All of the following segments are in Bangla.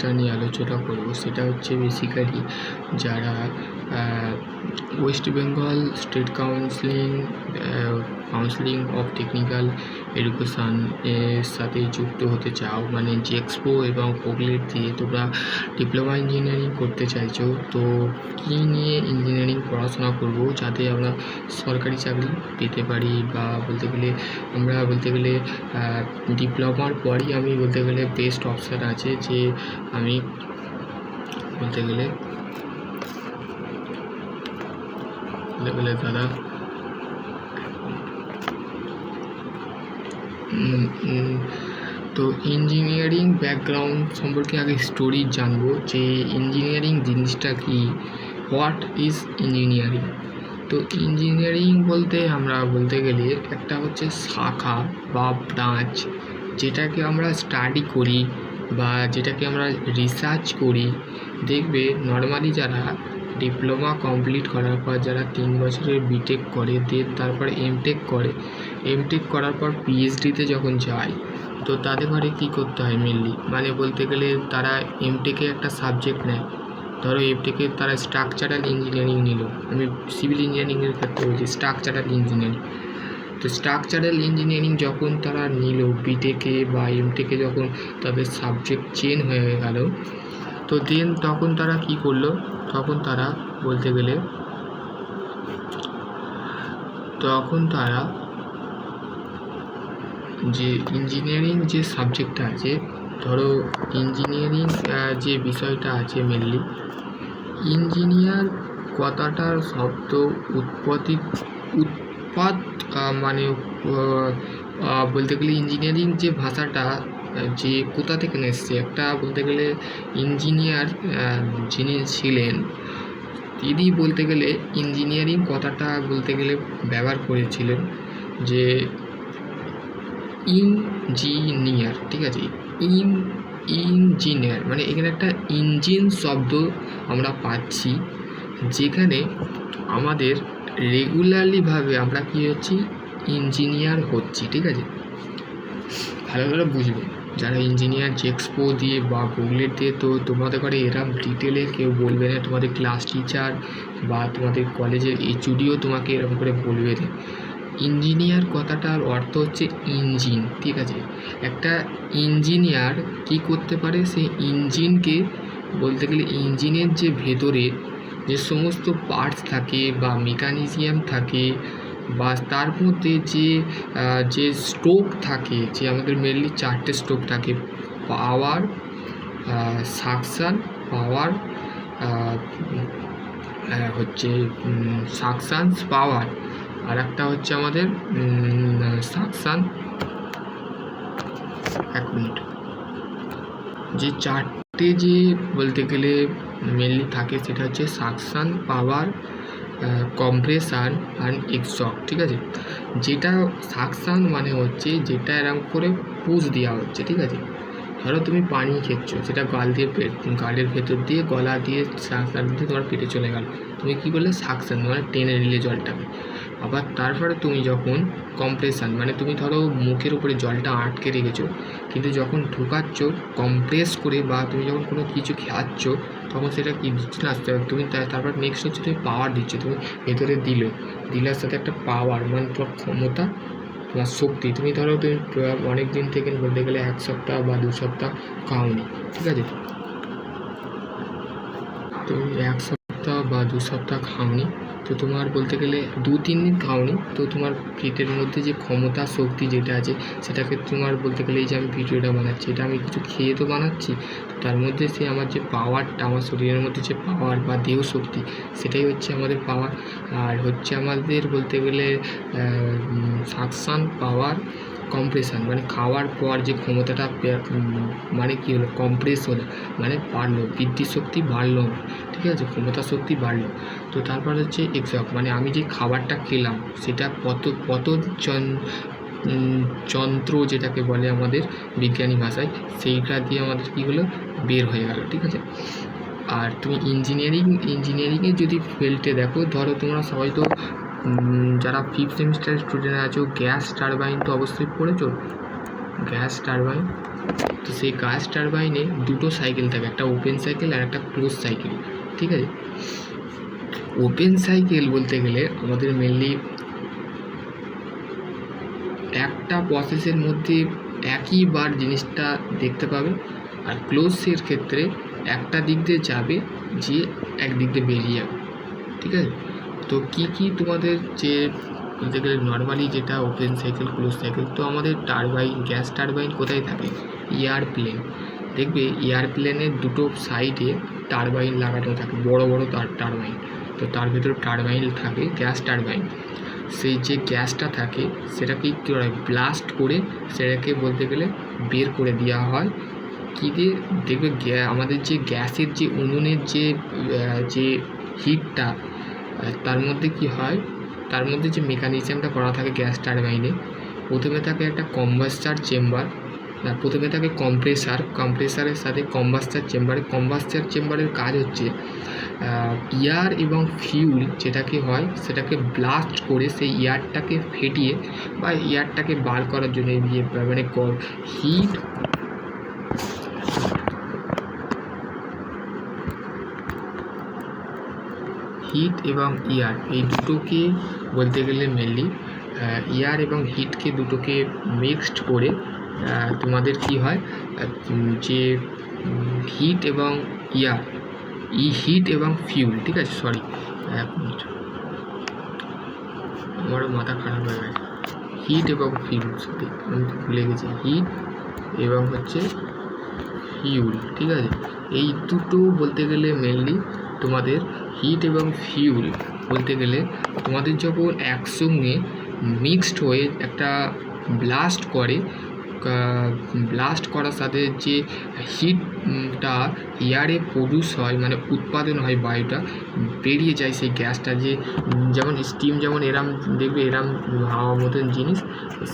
যেটা নিয়ে আলোচনা করব। সেটা হচ্ছে বেসিক্যালি যারা West Bengal state counselling counselling of technical education এর সাথে যুক্ত হতে চাও মানে জেক্সপো এবং কোগলেট দিয়ে তোমরা ডিপ্লোমা ইঞ্জিনিয়ারিং করতে চাইছো, তো কী নিয়ে ইঞ্জিনিয়ারিং পড়াশোনা করব যাতে আমরা সরকারি চাকরি পেতে পারি বা বলতে গেলে আমরা বলতে গেলে ডিপ্লোমার পরই আমি বলতে গেলে বেস্ট অপশান আছে যে আমি বলতে গেলে দাদা তো ইঞ্জিনিয়ারিং ব্যাকগ্রাউন্ড সম্পর্কে আগে স্টোরি জানব যে ইঞ্জিনিয়ারিং জিনিসটা কি? হোয়াট ইজ ইঞ্জিনিয়ারিং তো ইঞ্জিনিয়ারিং বলতে আমরা বলতে গেলে একটা হচ্ছে শাখা বা ব্রাঞ্চ যেটাকে আমরা স্টাডি করি বা যেটাকে আমরা রিসার্চ করি, দেখবে নর্মালি যারা ডিপ্লোমা কমপ্লিট করার পর, যারা তিন বছরের বিটেক করে দেন তারপরে এমটেক করে এমটেক করার পর পিএইচডিতে যখন যায়, তো তাদের ঘরে কী করতে হয় মেনলি মানে বলতে গেলে তারা এমটেকে একটা সাবজেক্ট নেয়। ধরো এমটেকে তারা স্ট্রাকচারাল ইঞ্জিনিয়ারিং নিল। আমি সিভিল ইঞ্জিনিয়ারিংয়ের ক্ষেত্রে বলছি স্ট্রাকচারাল ইঞ্জিনিয়ারিং তো স্ট্রাকচারাল ইঞ্জিনিয়ারিং যখন তারা নিল বিটেকে বা এমটেকে যখন তাদের সাবজেক্ট চেঞ্জ হয়ে গেল, তো দেন তখন তারা কি করল? তখন তারা বলতে গেলে, তখন তারা যে ইঞ্জিনিয়ারিং যে সাবজেক্টটা আছে, ধরো ইঞ্জিনিয়ারিং যে বিষয়টা আছে মেনলি ইঞ্জিনিয়ার কথাটার শব্দ উৎপত্তি আহ, মানে বলতে গেলে ইঞ্জিনিয়ারিং যে ভাষাটা যে কোথা থেকে এসছে একটা বলতে গেলে ইঞ্জিনিয়ার যিনি ছিলেন তিনি বলতে গেলে ইঞ্জিনিয়ারিং কথাটা বলতে গেলে ব্যবহার করেছিলেন যে ইঞ্জিনিয়ার ঠিক আছে? ইন ইঞ্জিনিয়ার মানে এখানে একটা ইঞ্জিন শব্দ আমরা পাচ্ছি যেখানে আমাদের রেগুলারলিভাবে আমরা কী হচ্ছি? ইঞ্জিনিয়ার হচ্ছি, ঠিক আছে? ভালো করে বুঝবে। যারা ইঞ্জিনিয়ার জেক্সপো দিয়ে বা গুগলেট দিয়ে তো তোমাদের ঘরে এরম ডিটেলে কেউ বলবে না, তোমাদের ক্লাস টিচার বা তোমাদের কলেজের এইচুডিও তোমাকে এরকম করে বলবে না ইঞ্জিনিয়ার কথাটার অর্থ হচ্ছে ইঞ্জিন ঠিক আছে? একটা ইঞ্জিনিয়ার কি করতে পারে? সেই ইঞ্জিনকে বলতে গেলে ইঞ্জিনের যে ভেতরে যে সমস্ত পার্টস থাকে বা মেকানিজিয়াম থাকে বা তার মধ্যে যে যে স্ট্রোক থাকে, যে আমাদের মেনলি চারটে স্ট্রোক থাকে পাওয়ার সাকশান পাওয়ার হচ্ছে সাকশানস পাওয়ার আর একটা হচ্ছে আমাদের সাকশান এক মিনিট যে চারটে যে বলতে গেলে মেনলি থাকে সেটা হচ্ছে সাকশান পাওয়ার কম্প্রেশান অ্যান্ড এক্সক ঠিক আছে? যেটা সাকশান মানে হচ্ছে যেটা এরকম করে পুশ দেওয়া হচ্ছে, ঠিক আছে? ধরো তুমি পানি খেচ্ছ, সেটা গাল দিয়ে গালের ভেতর দিয়ে গলা দিয়ে সাকশান দিয়ে তোমার পেটে চলে গেল। তুমি কী করলে? সাকশান মানে টেনে নিলে জলটাকে। আবার তারপরে তুমি যখন কম্প্রেশন মানে তুমি ধরো মুখের উপরে জলটা আটকে রেখেছো, কিন্তু যখন ঢুকাচ্ছ কম্প্রেস করে বা তুমি যখন কোনো কিছু খাচ্ছ তখন সেটা কি দিচ্ছে না তা- তুমি তারপর নেক্সট হচ্ছে তুমি পাওয়ার দিচ্ছ, তুমি ভেতরে দিলে, দিলার সাথে একটা পাওয়ার মানে তোমার ক্ষমতা, তোমার শক্তি, তুমি ধরো তুমি অনেক দিন থেকে বলতে গেলে এক সপ্তাহ বা দু সপ্তাহ খাওনি, ঠিক আছে? তুমি এক সপ্তাহ বা দু সপ্তাহ খাওনি তো তোমার বলতে গেলে দু, তিন দিন খাওনি। তো তোমার পেটের মধ্যে যে ক্ষমতা, শক্তি যেটা আছে, সেটাকে তোমার বলতে গেলে এই যে আমি ভিডিওটা বানাচ্ছি, এটা আমি কিছু খেয়ে তো বানাচ্ছি তার মধ্যে সে আমার যে পাওয়ারটা আমার শরীরের মধ্যে যে পাওয়ার বা দেহ শক্তি, সেটাই হচ্ছে আমাদের পাওয়ার আর হচ্ছে আমাদের বলতে গেলে সাকসান পাওয়ার কম্প্রেশন মানে খাওয়ার পর যে ক্ষমতাটা মানে কী হলো কম্প্রেস হলো মানে বাড়লো বৃদ্ধি শক্তি বাড়লো, ঠিক আছে ক্ষমতা শক্তি বাড়লো। তো তারপর হচ্ছে এক্সাম মানে আমি যে খাবারটা খেলাম, সেটা কত কত যন্ত্র যেটাকে বলে আমাদের বিজ্ঞানী ভাষায়, সেইটা দিয়ে আমাদের কী হলো, বের হয়ে গেল, ঠিক আছে। আর তুমি ইঞ্জিনিয়ারিং ইঞ্জিনিয়ারিংয়ে যদি ফিল্ডে দেখো, ধরো তোমরা সবাই তো যারা ফিফথ সেমিস্টারের স্টুডেন্ট আছো গ্যাস টারবাইন তো অবশ্যই পড়েছো? গ্যাস টারবাইন তো সেই গ্যাস টারবাইনে দুটো সাইকেল থাকে, একটা ওপেন সাইকেল আর একটা ক্লোজ সাইকেল ঠিক আছে? ওপেন সাইকেল বলতে গেলে আমাদের মেনলি একটা প্রসেসের মধ্যে একইবার জিনিসটা দেখতে পাবে, আর ক্লোজের ক্ষেত্রে একটা দিক দিয়ে যাবে, যে এক দিক দিয়ে বেরিয়ে যাবে, ঠিক আছে? তো কি কি তোমাদের যে বলতে গেলে নর্মালি যেটা ওপেন সাইকেল ক্লোজ সাইকেল তো আমাদের টারবাইন গ্যাস টারবাইন কোথায় থাকে? এয়ারপ্লেন দেখবে এয়ারপ্লেনের দুটো সাইডে টারবাইন লাগানো থাকে, বড় বড় তার টারবাইন তো তার ভিতরে টারবাইন থাকে গ্যাস টারবাইন সেই যে গ্যাসটা থাকে, সেটাকে কী ব্লাস্ট করে সেটাকে বলতে গেলে বের করে দেওয়া হয়। কী দিয়ে? দেখবে আমাদের যে গ্যাসের যে উনুনের যে যে হিটটা তার মধ্যে কি হয়? তার মধ্যে যে মেকানিজমটা করা থাকে গ্যাস টারবাইনে প্রথমে থাকে একটা কম্বাস্টার চেম্বার প্রথমে থাকে কম্প্রেসার কম্প্রেসারের সাথে কম্বাস্টার চেম্বারে কম্বাস্টার চেম্বারের কাজ হচ্ছে ইয়ার এবং ফিউল যেটাকে হয়, সেটাকে ব্লাস্ট করে সেই ইয়ারটাকে ফেটিয়ে বা ইয়ারটাকে বার করার জন্য মানে হিট হিট এবং ইয়ার এই দুটোকে বলতে গেলে মেনলি ইয়ার এবং হিটকে দুটোকে মিক্সড করে তোমাদের কি হয় যে হিট এবং ইয়ার ই হিট এবং ফিউল ঠিক আছে? সরি এক মিনিট আমারও মাথা খারাপ হয়ে গেছে। হিট এবং ফিউল আমি ভুলে গেছি। হিট এবং হচ্ছে ফিউল ঠিক আছে? এই দুটো বলতে গেলে মেনলি তোমাদের হিট এবং ফিউল বলতে গেলে তোমাদের যখন একসঙ্গে মিক্সড হয়ে একটা ব্লাস্ট করে ব্লাস্ট করার সাথে যে হিটটা এয়ারে প্রডিউস হয় মানে উৎপাদন হয় বায়ুটা, বেরিয়ে যায় সেই গ্যাসটা যে, যেমন স্টিম যেমন এরাম, দেখবে এরাম হাওয়া মতন জিনিস,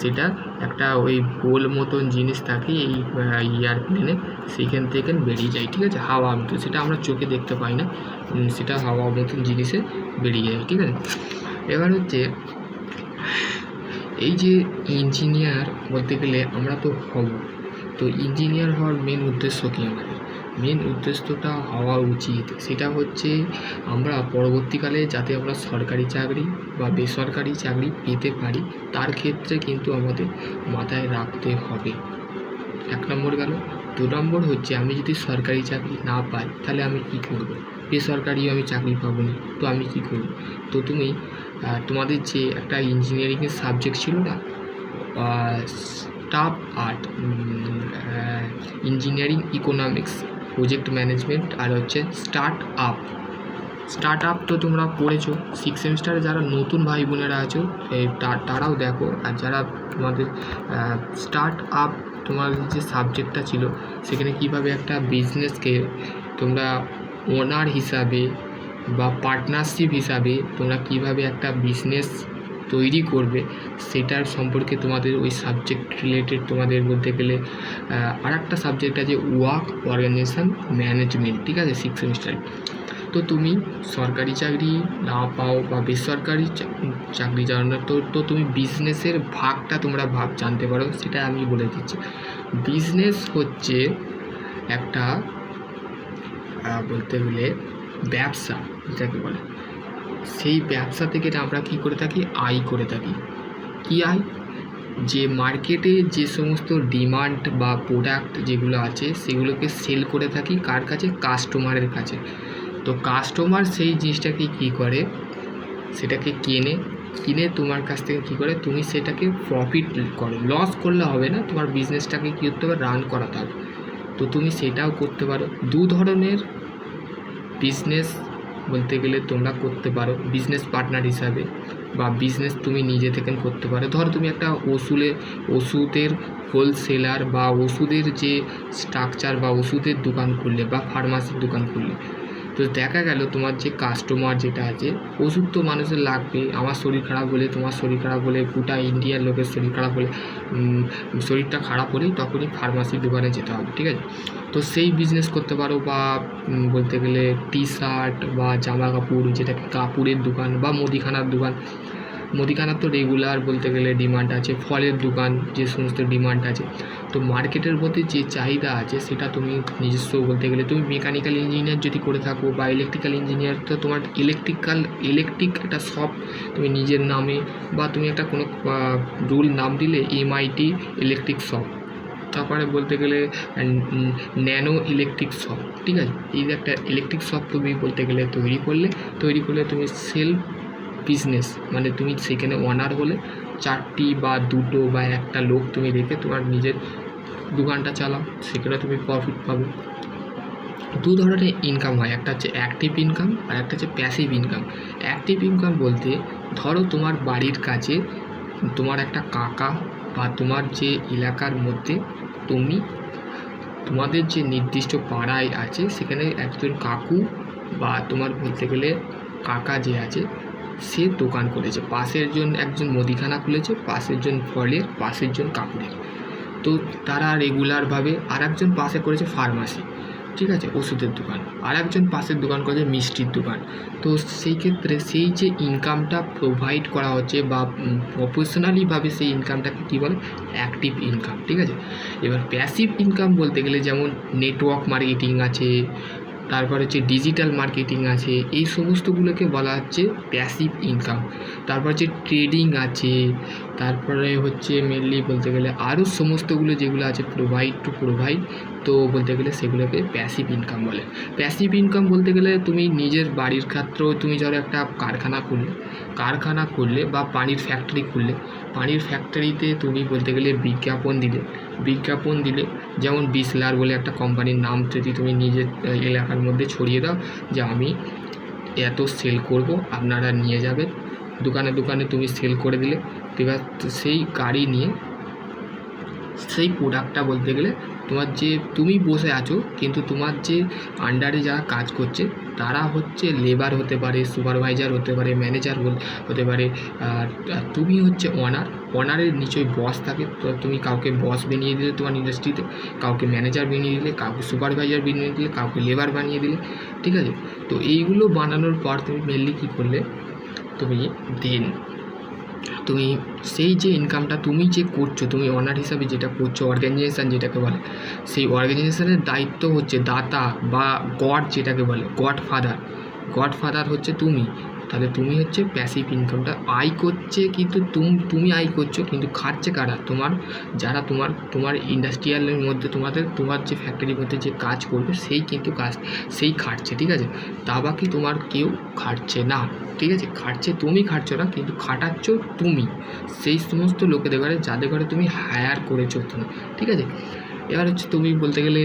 সেটা একটা ওই গোল মতন জিনিস থাকে এই এয়ারপ্লেনে সেইখান থেকে বেরিয়ে যায়, ঠিক আছে? হাওয়া মতো সেটা আমরা চোখে দেখতে পাই না সেটা হাওয়া মতন জিনিসে বেরিয়ে যায়, ঠিক আছে? এবার হচ্ছে এই যে ইঞ্জিনিয়ার বলতে গেলে আমরা তো হব। তো ইঞ্জিনিয়ার হওয়ার মেন উদ্দেশ্য কী আমাদের? মেন উদ্দেশ্যটা হওয়া উচিত। সেটা হচ্ছে আমরা পরবর্তীকালে যাতে আমরা সরকারি চাকরি বা বেসরকারি চাকরি পেতে পারি, তার ক্ষেত্রে কিন্তু আমাদের মাথায় রাখতে হবে। এক নম্বর গেল। দু নম্বর হচ্ছে আমি যদি সরকারি চাকরি না পাই, তাহলে আমি কী করব? বেসরকারিও আমি চাকরি পাবো না। তো আমি কী করব তো তুমি তোমাদের যে একটা ইঞ্জিনিয়ারিংয়ের সাবজেক্ট ছিল না staff art engineering economics project management আর হচ্ছে স্টার্ট আপ স্টার্ট আপ তো তোমরা পড়েছো। সিক্স সেমিস্টারে যারা নতুন ভাই বোনেরা আছো তারাও দেখো। আর যারা তোমাদের স্টার্ট আপ তোমার যে সাবজেক্টটা ছিল, সেখানে কীভাবে একটা বিজনেসকে তোমরা ওনার হিসাবে বা পার্টনারশিপ হিসাবে তোমরা কীভাবে একটা বিজনেস তৈরি করবে সেটার সম্পর্কে তোমাদের ওই সাবজেক্ট রিলেটেড তোমাদের বলতে গেলে আর একটা সাবজেক্ট আছে ওয়ার্ক অর্গানাইজেশন ম্যানেজমেন্ট ঠিক আছে? সিক্স সেমিস্টারে তো তুমি সরকারি চাকরি না পাও বা বেসরকারি চাকরি জানো না, তো তো তুমি বিজনেসের ভাগটা তোমরা ভাগ জানতে পারো, সেটা আমি বলে দিচ্ছি। বিজনেস হচ্ছে একটা বলতে হলে ব্যবসা, যেটাকে বলে। সেই ব্যবসা থেকে আমরা কী করে থাকি? আয় করে থাকি। কী আয়? যে মার্কেটে যে সমস্ত ডিমান্ড বা প্রোডাক্ট যেগুলো আছে, সেগুলোকে সেল করে থাকি কার কাছে? কাস্টমারের কাছে। তো কাস্টমার সেই জিনিসটাকে কী করে? সেটাকে কেনে, কিনে তোমার কাছ থেকে কী করে? তুমি সেটাকে প্রফিট করো। লস করলে হবে না, তোমার বিজনেসটাকে কী করতে হবে? রান করাতে হবে। তো তুমি সেটাও করতে পারো। দু ধরনের বিজনেস বলতে গেলে তোমরা করতে পারো বিজনেস পার্টনার হিসাবে বা বিজনেস তুমি নিজে থেকে করতে পারো। ধরো তুমি একটা ওষুধের ওষুধের হোলসেলার বা ওষুধের যে স্ট্রাকচার বা ওষুধের দোকান খুললে বা ফার্মাসির দোকান খুললে তো দেখা গেল তোমার যে কাস্টমার যেটা আছে, ওষুধ তো মানুষের লাগবে আমার শরীর খারাপ হলে তোমার শরীর খারাপ হলে, গোটা ইন্ডিয়ার লোকের শরীর খারাপ হলে শরীরটা খারাপ হলেই তখনই ফার্মাসির দোকানে যেতে হবে, ঠিক আছে? তো সেই বিজনেস করতে পারো বা বলতে গেলে টি শার্ট বা জামা কাপড় যেটাকে কাপড়ের দোকান বা মুদিখানার দোকান। মুদিখানার তো রেগুলার বলতে গেলে ডিমান্ড আছে, ফলের দোকান যে সমস্ত ডিমান্ড আছে। তো মার্কেটের মধ্যে যে চাহিদা আছে সেটা তুমি নিজস্ব বলতে গেলে তুমি মেকানিক্যাল ইঞ্জিনিয়ার যদি করে থাকো বা ইলেকট্রিক্যাল ইঞ্জিনিয়ার তো তোমার ইলেকট্রিক্যাল ইলেকট্রিক একটা শপ তুমি নিজের নামে বা তুমি একটা কোনো রুল নাম দিলে এমআইটি ইলেকট্রিক শপ তারপরে বলতে গেলে ন্যানো ইলেকট্রিক শপ ঠিক আছে? এই যে একটা ইলেকট্রিক শপ তুমি বলতে গেলে তৈরি করলে তৈরি করলে তুমি সেলফ বিজনেস মানে তুমি সেখানে ওনার হলে চারটি বা দুটো বা একটা লোক তুমি রেখে তোমার নিজের দোকানটা চালাও, সেখানে তুমি প্রফিট পাবে। দু ধরনের ইনকাম হয়, একটা হচ্ছে অ্যাক্টিভ ইনকাম আর একটা হচ্ছে প্যাসিভ ইনকাম অ্যাক্টিভ ইনকাম বলতে ধরো তোমার বাড়ির কাছে তোমার একটা কাকা বা তোমার যে এলাকার মধ্যে তুমি তোমাদের যে নির্দিষ্ট পাড়ায় আছে, সেখানে একজন কাকু বা তোমার বলতে গেলে কাকা যে আছে, সে দোকান করেছে। পাশের জন একজন মুদিখানা খুলেছে, পাশের জন ফলের, পাশের জন কাপড়ের। তো তারা রেগুলারভাবে আর একজন পাশে করেছে ফার্মাসি ঠিক আছে, ওষুধের দোকান। আর একজন পাশের দোকান করেছে মিষ্টির দোকান। তো সেই ক্ষেত্রে সেই যে ইনকামটা প্রোভাইড করা হচ্ছে বা প্রফেশনালিভাবে সেই ইনকামটাকে কী বলে? অ্যাক্টিভ ইনকাম ঠিক আছে? এবার প্যাসিভ ইনকাম বলতে গেলে যেমন নেটওয়ার্ক মার্কেটিং আছে তারপর হচ্ছে ডিজিটাল মার্কেটিং আছে, এই সমস্তগুলোকে বলা হচ্ছে প্যাসিভ ইনকাম তারপর হচ্ছে ট্রেডিং আছে, তারপরে হচ্ছে মেনলি বলতে গেলে আরও সমস্তগুলো যেগুলো আছে প্রোভাইড টু প্রোভাইড তো বলতে গেলে সেগুলোকে প্যাসিভ ইনকাম বলে। প্যাসিভ ইনকাম বলতে গেলে তুমি নিজের বাড়ির ক্ষেত্রেও তুমি ধরো একটা কারখানা খুললে কারখানা খুললে বা পানির ফ্যাক্টরি খুললে, পানির ফ্যাক্টরিতে তুমি বলতে গেলে বিজ্ঞাপন দিলে বিজ্ঞাপন দিলে যেমন বিসলার বলে একটা কোম্পানির নাম যদি তুমি নিজের এলাকার মধ্যে ছড়িয়ে দাও যে আমি এত সেল করব, আপনারা নিয়ে যাবেন। দোকানে দোকানে তুমি সেল করে দিলে। এবার সেই গাড়ি নিয়ে সেই প্রোডাক্টটা বলতে গেলে তোমার যে তুমি বসে আছো, কিন্তু তোমার যে আন্ডারে যারা কাজ করছে, তারা হচ্ছে লেবার হতে পারে সুপারভাইজার হতে পারে ম্যানেজার হতে পারে, আর তুমি হচ্ছে অনার অনারের নিচয় বস থাকে, তো তুমি কাউকে বস বানিয়ে দিলে তোমার ইন্ডাস্ট্রিতে কাউকে ম্যানেজার বানিয়ে দিলে, কাউকে সুপারভাইজার বানিয়ে দিলে, কাউকে লেবার বানিয়ে দিলে, ঠিক আছে? তো এইগুলো বানানোর পর তুমি মেনলি কী করলে? তুমি দেন তুমি সেই যে ইনকামটা তুমি যে করছ, তুমি অনার হিসাবে যেটা করছ অর্গানাইজেশান যেটাকে বলে, সেই অর্গানাইজেশানের দায়িত্ব হচ্ছে দাতা বা গড যেটাকে বলে গড ফাদার গড ফাদার হচ্ছে তুমি। তাহলে তুমি হচ্ছে প্যাসিভ ইনকামটা আয় করছে কিন্তু তুম, তুমি আয় করছ কিন্তু খাটছে কারা? তোমার যারা তোমার তোমার ইন্ডাস্ট্রিয়ালের মধ্যে তোমাদের, তোমার যে ফ্যাক্টরির মধ্যে যে কাজ করবে, সেই কিন্তু কাজ, সেই খাটছে, ঠিক আছে? তা বাকি তোমার কেউ খাটছে না। ঠিক আছে, খাটছে তুমি খাটছো না, কিন্তু খাটাচ্ছ তুমি। সেই সমস্ত লোকেদের ঘরে, যাদের ঘরে তুমি হায়ার করেছ তুমি ঠিক আছে? এবার হচ্ছে তুমি বলতে গেলে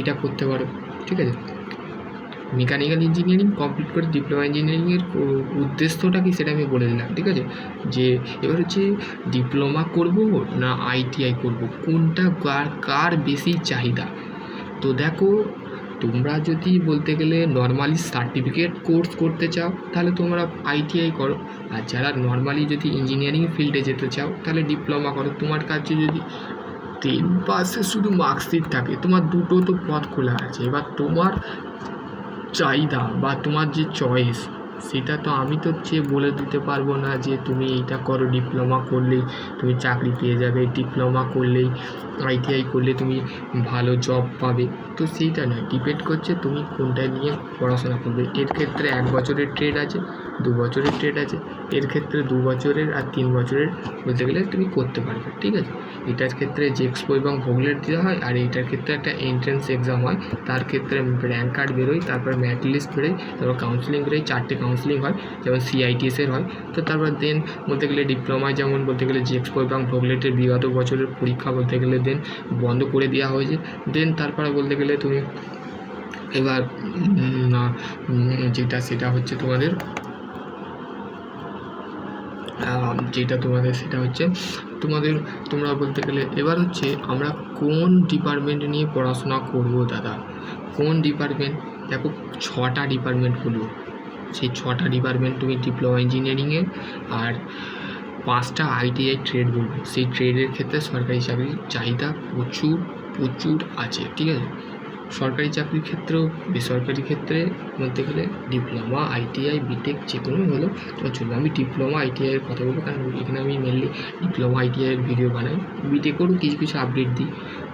এটা করতে পারো, ঠিক আছে? মেকানিক্যাল ইঞ্জিনিয়ারিং কমপ্লিট করে ডিপ্লোমা ইঞ্জিনিয়ারিংয়ের উদ্দেশ্যটা কি সেটা আমি বলে দিলাম, ঠিক আছে? যে এবার হচ্ছে ডিপ্লোমা করব না আইটিআই করব? কোনটা কার কার বেশি চাহিদা? তো দেখো তোমরা যদি বলতে গেলে নর্মালি সার্টিফিকেট কোর্স করতে চাও, তাহলে তোমরা আইটিআই করো। আর যারা নর্মালি যদি ইঞ্জিনিয়ারিং ফিল্ডে যেতে চাও, তাহলে ডিপ্লোমা করো। তোমার কাছে যদি টেন পাসে শুধু মার্কশিট থাকে, তোমার দুটো তো পথ খোলা আছে। এবার তোমার চাহিদা বা তোমার যে চয়েস সেটা তো আমি তো চেয়ে বলে দিতে পারব না যে তুমি এইটা করো ডিপ্লোমা করলেই তুমি চাকরি পেয়ে যাবে ডিপ্লোমা করলেই আইটিআই করলে তুমি ভালো জব পাবে। তো সেইটা নয় ডিপেন্ড করছে তুমি কোনটা নিয়ে পড়াশোনা করবে। এর ক্ষেত্রে এক বছরের ট্রেড আছে। দু বছরের ট্রেড আছে, এর ক্ষেত্রে দু বছরের আর তিন বছরের বলতে গেলে তুমি করতে পারবে, ঠিক আছে? এটার ক্ষেত্রে যে এক্সপো এবং ভোগলেট দেওয়া হয়, আর এটার ক্ষেত্রে একটা এন্ট্রেন্স এক্সাম হয়, তার ক্ষেত্রে র্যাঙ্ক কার্ড বেরোয়, তারপর ম্যাট লিস্ট বেরোয়, তারপর কাউন্সিলিং বেরোয়, চারটে কাউন্সিলিং হয়, যেমন সিআইটিএসের হয়, তো তারপর দেন বলতে গেলে ডিপ্লোমায় যেমন বলতে গেলে যে এক্সপো এবং ভোগলেটের বিগত বছরের পরীক্ষা বলতে গেলে দেন বন্ধ করে দেওয়া হয়েছে দেন তারপরে বলতে গেলে তুমি এবার যেটা সেটা হচ্ছে তোমাদের যেটা তোমাদের, সেটা হচ্ছে তোমাদের, তোমরা বলতে গেলে এবার হচ্ছে আমরা কোন ডিপার্টমেন্ট নিয়ে পড়াশোনা করব দাদা? কোন ডিপার্টমেন্ট দেখো, ছটা ডিপার্টমেন্ট হলো সেই ছটা ডিপার্টমেন্ট তুমি ডিপ্লোমা ইঞ্জিনিয়ারিংয়ে আর পাঁচটা আইটিআই ট্রেড বলব। সেই ট্রেডের ক্ষেত্রে সরকারি চাকরির চাহিদা প্রচুর প্রচুর আছে, ঠিক আছে? সরকারি চাকরির ক্ষেত্রেও, বেসরকারি ক্ষেত্রে বলতে গেলে ডিপ্লোমা আইটিআই বিটেক যে কোনোই হলো, তোমার চলবে আমি ডিপ্লোমা আইটিআইয়ের কথা বলব, কারণ এখানে আমি মেনলি ডিপ্লোমা আইটিআইয়ের ভিডিও বানাই। বিটেকেরও কিছু কিছু আপডেট দিই।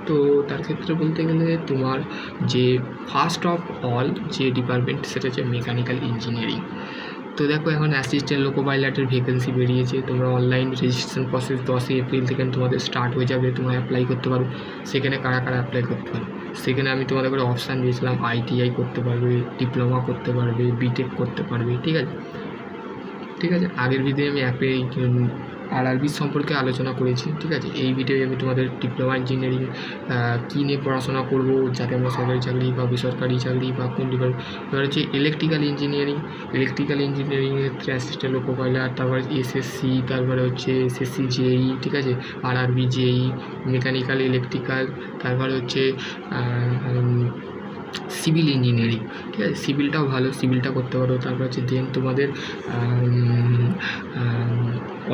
তো তার ক্ষেত্রে বলতে গেলে তোমার যে ফার্স্ট অফ অল যে ডিপার্টমেন্ট সেটা হচ্ছে মেকানিক্যাল ইঞ্জিনিয়ারিং তো দেখো, এখন অ্যাসিস্ট্যান্ট লোকো পাইলটের ভ্যাকেন্সি বেরিয়েছে। তোমরা অনলাইন রেজিস্ট্রেশন প্রসেস দশই এপ্রিল থেকে তোমাদের স্টার্ট হয়ে যাবে, তোমরা অ্যাপ্লাই করতে পারো। সেখানে কারা কারা অ্যাপ্লাই করতে পারো? সেখানে আমি তোমাদের করে অপশান দিয়েছিলাম আইটিআই করতে পারবে ডিপ্লোমা করতে পারবে বিটেক করতে পারবে, ঠিক আছে? ঠিক আছে? আগের ভিডিও আমি অ্যাপে আরআরবি সম্পর্কে আলোচনা করেছি, ঠিক আছে? এই ভিডিওয়ে আমি তোমাদের ডিপ্লোমা ইঞ্জিনিয়ারিং কী নিয়ে পড়াশোনা করব, যাতে আমরা সরকারি চাকরি বা বেসরকারি চাকরি বা কোন ডিপার্টমেন্ট এবার হচ্ছে ইলেকট্রিক্যাল ইঞ্জিনিয়ারিং ইলেকট্রিক্যাল ইঞ্জিনিয়ারিংয়ের ক্ষেত্রে অ্যাসিস্ট্যান্ট লোকো পাইলট তারপর এসএসসি তারপরে হচ্ছে এসএসসি জেই ঠিক আছে? আরআরবি জেই মেকানিক্যাল ইলেকট্রিক্যাল তারপরে হচ্ছে সিভিল ইঞ্জিনিয়ারিং ঠিক আছে? সিভিলটাও ভালো সিভিলটা করতে পারো। তারপর হচ্ছে দেন তোমাদের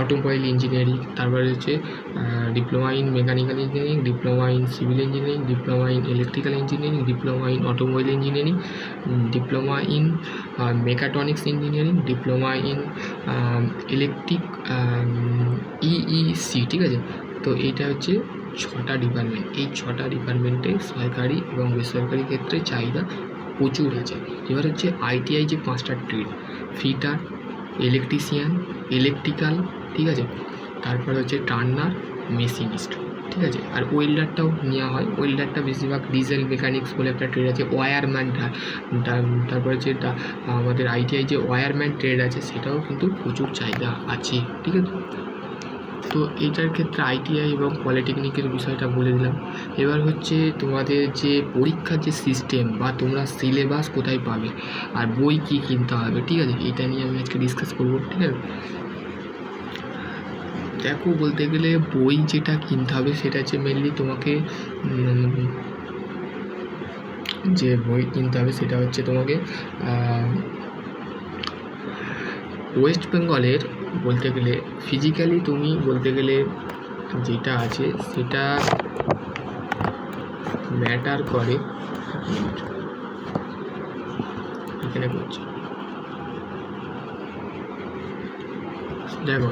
অটোমোবাইল ইঞ্জিনিয়ারিং তারপরে হচ্ছে diploma in mechanical engineering diploma in civil engineering diploma in electrical engineering diploma in automobile engineering diploma in mechatronics engineering diploma in electric EEC ঠিক আছে? তো এইটা হচ্ছে ছটা ডিপার্টমেন্ট এই ছটা ডিপার্টমেন্টে সরকারি এবং বেসরকারি ক্ষেত্রে চাহিদা প্রচুর আছে। এবার হচ্ছে আইটিআই যে পাঁচটা ট্রেড ফিটার ইলেকট্রিশিয়ান ইলেকট্রিক্যাল ঠিক আছে? তারপর হচ্ছে টার্নার মেশিনিস্ট ঠিক আছে? আর ওয়েল্ডারটাও নেওয়া হয়। ওয়েল্ডারটা বেশিরভাগ ডিজেল মেকানিক্স বলে একটা ট্রেড আছে ওয়্যারম্যান তারপর হচ্ছে আমাদের আইটিআই যে ওয়্যারম্যান ট্রেড আছে, সেটাও কিন্তু প্রচুর চাহিদা আছে, ঠিক আছে? তো এইটার ক্ষেত্রে আইটিআই এবং পলিটেকনিকের বিষয়টা বলে দিলাম। এবার হচ্ছে তোমাদের যে পরীক্ষার যে সিস্টেম বা তোমরা সিলেবাস কোথায় পাবে আর বই কী কিনতে হবে, ঠিক আছে? এটা নিয়ে আমি আজকে ডিসকাস করব, ঠিক আছে? দেখো, বলতে গেলে বই যেটা কিনতে হবে সেটা হচ্ছে মেনলি তোমাকে যে বই কিনতে হবে সেটা হচ্ছে তোমাকে ওয়েস্ট বেঙ্গলের বলতে গেলে ফিজিক্যালি তুমি বলতে গেলে যেটা আছে সেটা ম্যাটার করে। এখানে করছি। দেখো,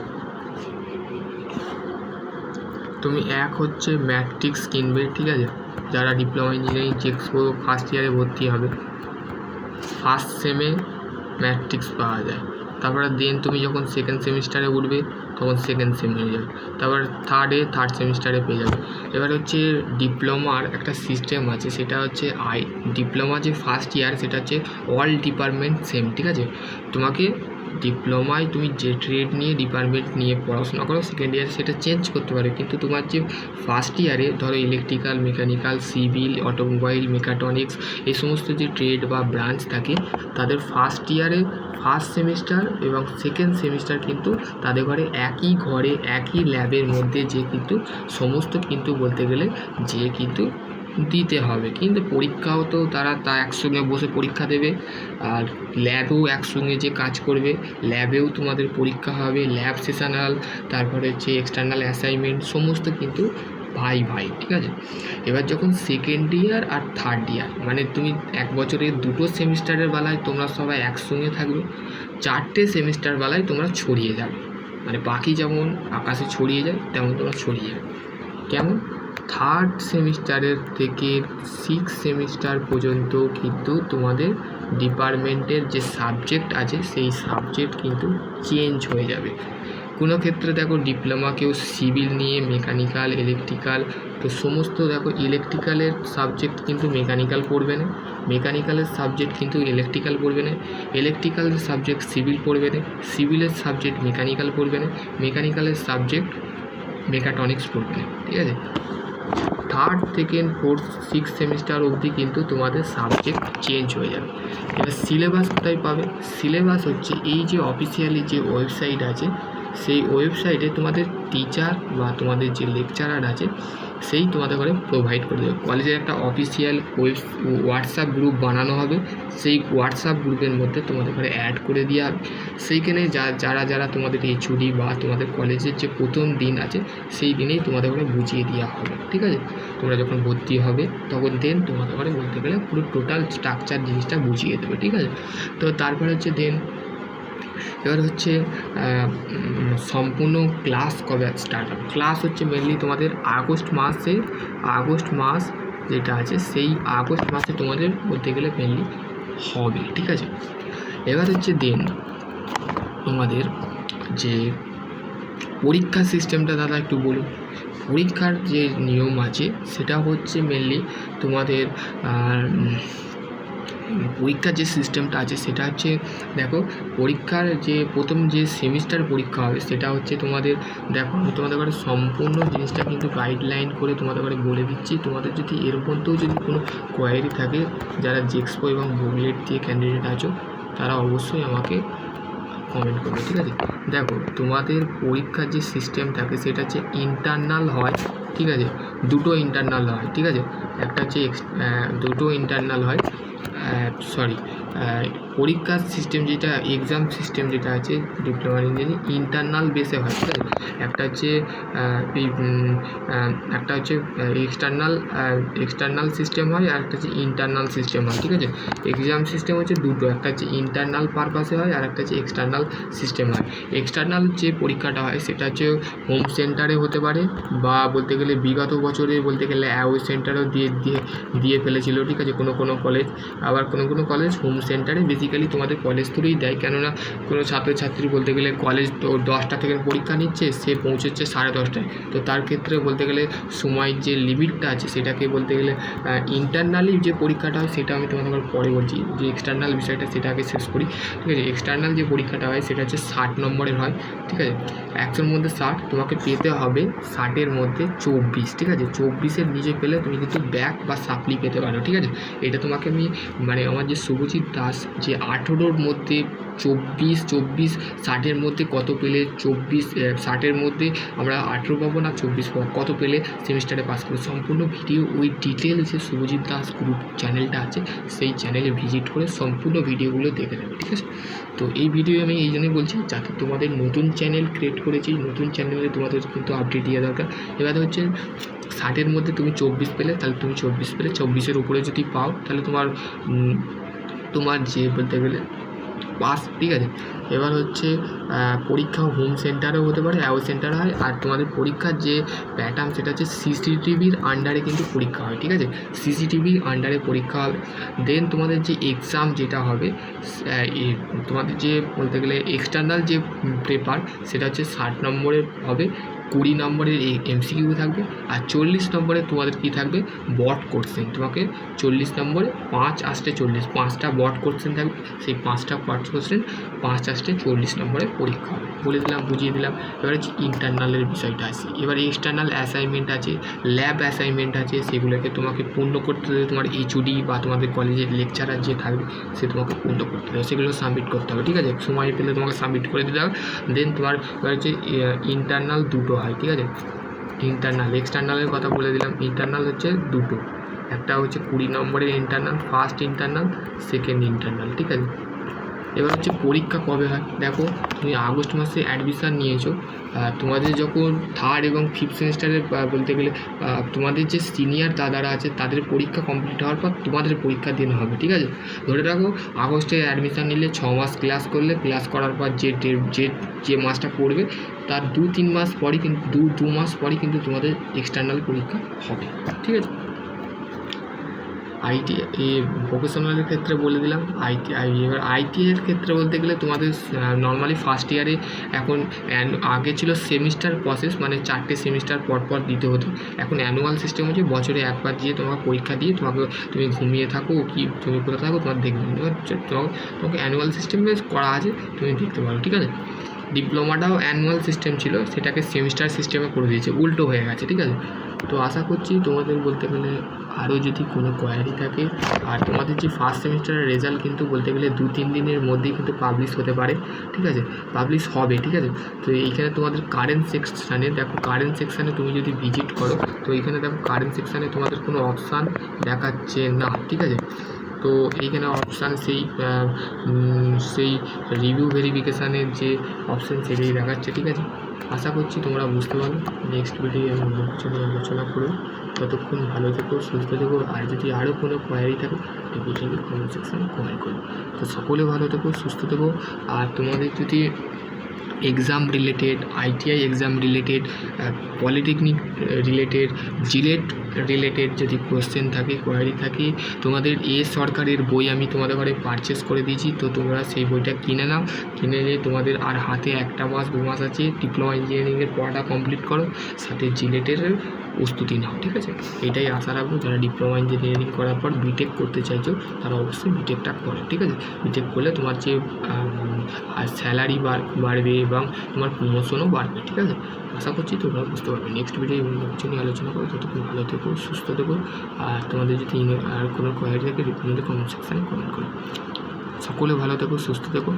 তুমি এক হচ্ছে ম্যাট্রিক্স কিনবে, ঠিক আছে? যারা ডিপ্লোমা ইঞ্জিনিয়ারিং চেক্সপো ফার্স্ট ইয়ারে ভর্তি হবে। ফার্স্ট সেমে ম্যাট্রিক্স পাওয়া যায়। তারপরে দেন তুমি যখন সেকেন্ড সেমিস্টারে উঠবে, তখন সেকেন্ড সেম হয়ে যাবে। তারপর থার্ডে থার্ড সেমিস্টারে পেয়ে যাবে। এবার হচ্ছে ডিপ্লোমার একটা সিস্টেম আছে, সেটা হচ্ছে আই ডিপ্লোমা যে ফার্স্ট ইয়ার সেটা হচ্ছে অল ডিপার্টমেন্ট সেম ঠিক আছে? তোমাকে ডিপ্লোমায় তুমি যে ট্রেড নিয়ে ডিপার্টমেন্ট নিয়ে পড়াশোনা করো সেকেন্ড ইয়ারে সেটা চেঞ্জ করতে পারো। কিন্তু তোমার যে ফার্স্ট ইয়ারে ধরো electrical mechanical civil automobile mechatronics এই সমস্ত যে ট্রেড বা ব্রাঞ্চ থাকে, তাদের ফার্স্ট ইয়ারে ফার্স্ট সেমিস্টার এবং সেকেন্ড সেমিস্টার কিন্তু তাদের ঘরে একই ঘরে, একই ল্যাবের মধ্যে যে কিন্তু সমস্ত কিন্তু বলতে গেলে যে কিন্তু দিতে হবে। কিন্তু পরীক্ষাও তো তারা তা একসঙ্গে বসে পরীক্ষা দেবে। আর ল্যাবেও একসঙ্গে যে কাজ করবে, ল্যাবেও তোমাদের পরীক্ষা হবে, ল্যাব সেশনাল, তারপরে হচ্ছে এক্সটার্নাল অ্যাসাইনমেন্ট সমস্ত কিন্তু ভাই ভাই ঠিক আছে? এবার যখন সেকেন্ড ইয়ার আর থার্ড ইয়ার মানে তুমি এক বছরের দুটো সেমিস্টারের বেলায় তোমরা সবাই একসঙ্গে থাকবে, চারটে সেমিস্টার বেলায় তোমরা ছড়িয়ে যাবে। মানে বাকি যেমন আকাশে ছড়িয়ে যায়, তেমন তোমরা ছড়িয়ে যাবে। কেমন? থার্ড সেমিস্টারের থেকে সিক্স সেমিস্টার পর্যন্ত কিন্তু তোমাদের ডিপার্টমেন্টের যে সাবজেক্ট আছে, সেই সাবজেক্ট কিন্তু চেঞ্জ হয়ে যাবে। কোনো ক্ষেত্রে দেখো ডিপ্লোমা কেউ সিভিল নিয়ে, মেকানিক্যাল, ইলেকট্রিক্যাল, তো সমস্ত দেখো ইলেকট্রিক্যালের সাবজেক্ট কিন্তু মেকানিক্যাল পড়বে না। মেকানিক্যালের সাবজেক্ট কিন্তু ইলেকট্রিক্যাল পড়বে না। ইলেকট্রিক্যালের সাবজেক্ট সিভিল পড়বে না। সিভিলের সাবজেক্ট মেকানিক্যাল পড়বে না। মেকানিক্যালের সাবজেক্ট মেকাট্রনিক্স পড়বে না। ঠিক আছে? থার্ড থেকে ফোর্থ সিক্স সেমিস্টার অবধি কিন্তু তোমাদের সাবজেক্ট চেঞ্জ হয়ে যাবে। এবার সিলেবাস কোথায় পাবে? সিলেবাস হচ্ছে এই যে অফিসিয়ালি যে ওয়েবসাইট আছে, সেই ওয়েবসাইটে তোমাদের টিচার বা তোমাদের যে লেকচারার আছে সেই তোমাদের ঘরে প্রোভাইড করে দেবে। কলেজের একটা অফিসিয়াল হোয়াটসঅ্যাপ গ্রুপ বানানো হবে। সেই হোয়াটসঅ্যাপ গ্রুপের মধ্যে তোমাদের ঘরে অ্যাড করে দেওয়া হবে। সেইখানে যা, যারা যারা তোমাদের এইচুডি বা তোমাদের কলেজের যে প্রথম দিন আছে, সেই দিনেই তোমাদের ঘরে বুঝিয়ে দেওয়া হবে। ঠিক আছে? তোমরা যখন ভর্তি হবে, তখন দেন তোমাদের ঘরে বলতে গেলে পুরো টোটাল স্ট্রাকচার জিনিসটা বুঝিয়ে দেবে। ঠিক আছে? তো তারপরে হচ্ছে দেন এবার হচ্ছে সম্পূর্ণ ক্লাস কবে স্টার্ট হবে? ক্লাস হচ্ছে মেনলি তোমাদের আগস্ট মাসে আগস্ট মাস যেটা আছে, সেই আগস্ট মাসে তোমাদের বলতে গেলে মেনলি হবে, ঠিক আছে? এবার হচ্ছে দেন তোমাদের যে পরীক্ষা সিস্টেমটা দাদা একটু বলুন। পরীক্ষার যে নিয়ম আছে, সেটা হচ্ছে মেনলি তোমাদের পরীক্ষার যে সিস্টেমটা আছে, সেটা হচ্ছে, দেখো, পরীক্ষার যে, প্রথম যে সেমিস্টার পরীক্ষা হবে, সেটা হচ্ছে তোমাদের, দেখো, আমি তোমাদের ঘরে সম্পূর্ণ জিনিসটা কিন্তু গাইডলাইন করে তোমাদের ঘরে বলে দিচ্ছি। তোমাদের যদি এর মধ্যেও যদি কোনো কোয়ারি থাকে, যারা জেক্সপো এবং বুকলেট দিয়ে ক্যান্ডিডেট আছো, তারা অবশ্যই আমাকে কমেন্ট করবে, ঠিক আছে? দেখো, তোমাদের পরীক্ষার যে সিস্টেম থাকে, সেটা হচ্ছে ইন্টারনাল হয়, ঠিক আছে? দুটো ইন্টারনাল হয়, ঠিক আছে? একটা হচ্ছে দুটো ইন্টারনাল হয়। সরি পরীক্ষার সিস্টেম যেটা এক্সাম সিস্টেম যেটা আছে ডিপ্লোমা ইঞ্জিনিয়ারিং ইন্টারনাল বেসে হয়, ঠিক আছে? একটা হচ্ছে একটা হচ্ছে এক্সটার্নাল এক্সটার্নাল সিস্টেম হয় আর একটা হচ্ছে ইন্টারনাল সিস্টেম হয়, ঠিক আছে? এক্সাম সিস্টেম হচ্ছে দুটো, একটা হচ্ছে ইন্টারনাল পারপাসে হয় আর একটা হচ্ছে এক্সটার্নাল সিস্টেম হয়। এক্সটার্নাল যে পরীক্ষাটা হয়, সেটা হচ্ছে হোম সেন্টারে হতে পারে বা বলতে গেলে বিগত বছরে বলতে গেলে অ্যাওয়ে সেন্টারেও দিয়ে দিয়ে দিয়ে ফেলেছিল, ঠিক আছে? কোনো কোনো কলেজ আবার কোনো কোনো কলেজ হোম সেন্টারে বেসিক্যালি তোমাদের কলেজ থ্রুই দেয়। কেননা কোনো ছাত্রছাত্রী বলতে গেলে কলেজ তো দশটা থেকে পরীক্ষা নিচ্ছে, সে পৌঁছচ্ছে সাড়ে দশটায়। তো তার ক্ষেত্রে বলতে গেলে সময়ের যে লিমিটটা আছে, সেটাকে বলতে গেলে ইন্টারনালি যে পরীক্ষাটা হয়, সেটা আমি তোমাদের পরে বলছি। যে এক্সটার্নাল বিষয়টা, সেটা আগে শেষ করি। ঠিক আছে? এক্সটার্নাল যে পরীক্ষাটা হয়, সেটা হচ্ছে ষাট নম্বরের হয়। ঠিক আছে? একশোর মধ্যে ষাট, তোমাকে পেতে হবে ষাটের মধ্যে চব্বিশ। ঠিক আছে? চব্বিশের নিচে পেলে তুমি কিন্তু ব্যাক বা সাপ্লি পেতে পারো। ঠিক আছে? এটা তোমাকে আমি মানে আমার যে শুভজিৎ দাস যে আঠেরোর মধ্যে চব্বিশ চব্বিশ, ষাটের মধ্যে কত পেলে চব্বিশ ষাটের মধ্যে আমরা আঠেরো পাবো না, চব্বিশ পাবো। কত পেলে? সেমিস্টারে পাস করব সম্পূর্ণ ভিডিও ওই ডিটেল যে শুভজিৎ দাস গ্রুপ চ্যানেলটা আছে, সেই চ্যানেলে ভিজিট করে সম্পূর্ণ ভিডিওগুলো দেখে নেবে, ঠিক আছে? তো এই ভিডিও আমি এই জন্যই বলছি, যাতে তোমাদের নতুন চ্যানেল ক্রিয়েট করেছি, নতুন চ্যানেলে তোমাদের কিন্তু আপডেট দেওয়া দরকার। এবার হচ্ছে, ষাটের মধ্যে তুমি চব্বিশ পেলে, তাহলে তুমি চব্বিশ পেলে। চব্বিশের উপরে যদি পাও, তাহলে তোমার তোমার যে বলতে গেলে পাস ঠিক আছে? এবার হচ্ছে পরীক্ষা হোম সেন্টারেও হতে পারে অ্যাও সেন্টার হয়, আর তোমাদের পরীক্ষার যে প্যাটার্ন সেটা হচ্ছে সিসিটিভির আন্ডারে কিন্তু পরীক্ষা হয়, ঠিক আছে? সিসিটিভির আন্ডারে পরীক্ষা হবে। দেন তোমাদের যে এক্সাম যেটা হবে তোমাদের যে বলতে গেলে এক্সটার্নাল যে পেপার সেটা হচ্ছে ষাট নম্বরের হবে। কুড়ি নম্বরের এমসিকিউ থাকবে আর চল্লিশ নম্বরে তোমাদের কী থাকবে? বট কোশ্চেন তোমাকে চল্লিশ নম্বরে পাঁচ আসতে চল্লিশ, পাঁচটা বট কোশ্চেন থাকবে। সেই পাঁচটা বট কোশ্চেন পাঁচ আসতে চল্লিশ নম্বরে পরীক্ষা হবে। বলে দিলাম, বুঝিয়ে দিলাম। এবার হচ্ছে ইন্টারনালের বিষয়টা আছে। এবার এক্সটার্নাল অ্যাসাইনমেন্ট আছে ল্যাব অ্যাসাইনমেন্ট আছে, সেগুলোকে তোমাকে পূর্ণ করতে দেবে তোমার এইচওডি বা তোমাদের কলেজের লেকচারার যে থাকবে, সে তোমাকে পূর্ণ করতে হবে। সেগুলো সাবমিট করতে হবে, ঠিক আছে? সময় পেলে তোমাকে সাবমিট করে দিতে হবে। দেন তোমার হচ্ছে ইন্টারনাল দুটো হয়, ঠিক আছে? ইন্টারনাল এক্সটার্নালের কথা বলে দিলাম। ইন্টারনাল হচ্ছে দুটো। একটা হচ্ছে কুড়ি নম্বরের internal first internal second internal ঠিক আছে? এবার হচ্ছে পরীক্ষা কবে হয়? দেখো, তুমি আগস্ট মাসে অ্যাডমিশান নিয়েছো তোমাদের যখন থার্ড এবং ফিফথ সেমিস্টারে বলতে গেলে তোমাদের যে সিনিয়র দাদারা আছে, তাদের পরীক্ষা কমপ্লিট হওয়ার পর তোমাদের পরীক্ষা দিন হবে, ঠিক আছে? ধরে রাখো, আগস্টে অ্যাডমিশান নিলে ছ মাস ক্লাস করলে ক্লাস করার পর যে যে যে মাসটা পড়বে, তার দু তিন মাস পরই কিন্তু দু দু মাস পরই কিন্তু তোমাদের এক্সটার্নাল পরীক্ষা হবে, ঠিক আছে? আইটি এই ভোকেশনালের ক্ষেত্রে বলে দিলাম আইটি আই এবার আইটি এর ক্ষেত্রে বলতে গেলে তোমাদের নর্মালি ফার্স্ট ইয়ারে এখন আগে ছিল সেমিস্টার প্রসেস মানে চারটে সেমিস্টার পর পর দিতে হতো। এখন অ্যানুয়াল সিস্টেম হচ্ছে বছরে একবার দিয়ে তোমাকে পরীক্ষা দিয়ে তোমাকে, তুমি ঘুমিয়ে থাকো, কি, তুমি কোথাও থাকো, তোমার দেখবে। তোমাকে অ্যানুয়াল সিস্টেমে করা আছে, তুমি দেখতে পারো, ঠিক আছে? ডিপ্লোমাটাও অ্যানুয়াল সিস্টেম ছিল, সেটাকে সেমিস্টার সিস্টেমে করে দিয়েছে, উল্টো হয়ে গেছে, ঠিক আছে? তো আশা করছি তোমাদের বলতে গেলে আরও যদি কোনো কোয়ারি থাকে। আর তোমাদের যে ফার্স্ট সেমিস্টারের রেজাল্ট কিন্তু বলতে গেলে দু, তিন দিনের মধ্যেই কিন্তু পাবলিশ হতে পারে, ঠিক আছে? পাবলিশ হবে, ঠিক আছে? তো এইখানে তোমাদের কারেন্ট সেকশানে দেখো কারেন্ট সেকশানে তুমি যদি ভিজিট করো, তো এইখানে দেখো কারেন্ট সেকশানে তোমাদের কোনো অপশান দেখাচ্ছে না, ঠিক আছে? তো এইখানে অপশান সেই সেই রিভিউ ভেরিফিকেশানের যে অপশান সেটাই দেখাচ্ছে, ঠিক আছে? আশা করছি তোমরা বুঝতে পারো নেক্সট ভিডিও অন্য আলোচনা করব। ততক্ষণ ভালো থেকো, সুস্থ থেকো, আর যদি আরও কোনো কোয়ারি থাকে ডেফিনেটলি কমেন্ট সেকশানে কমেন্ট করো। তো সকলে ভালো থেকো, সুস্থ থেকো। আর তোমাদের যদি exam related ITI exam related polytechnic related JELET related যদি কোয়েশ্চেন থাকে কোয়ারি থাকে, তোমাদের এ সরকারের বই আমি তোমাদের ঘরে পারচেস করে দিয়েছি। তো তোমরা সেই বইটা কিনে নাও। কিনে নিয়ে তোমাদের আর হাতে একটা মাস, দু মাস আছে ডিপ্লোমা ইঞ্জিনিয়ারিংয়ের পড়াটা কমপ্লিট করো। সাথে জিলেটের প্রস্তুতি নাও, ঠিক আছে? এটাই আশা রাখব, যারা ডিপ্লোমা ইঞ্জিনিয়ারিং করার পর বিটেক করতে চাইছো, তারা অবশ্যই বিটেকটা করো, ঠিক আছে? বিটেক করলে তোমার যে স্যালারি বাড়বে এবং তোমার প্রমোশনও বাড়বে, ঠিক আছে? আশা করছি তোমরা বুঝতে পারবে। নেক্সট ভিডিও অন্য কিছু নিয়ে আলোচনা করো ততক্ষণ ভালো থেকো, সুস্থ থেকো, আর তোমাদের যদি আর কোনো কোয়ারি থাকে ডেফিনেটলি কমেন্ট সেকশানে কমেন্ট করো। সকলে ভালো থেকো, সুস্থ থেকো।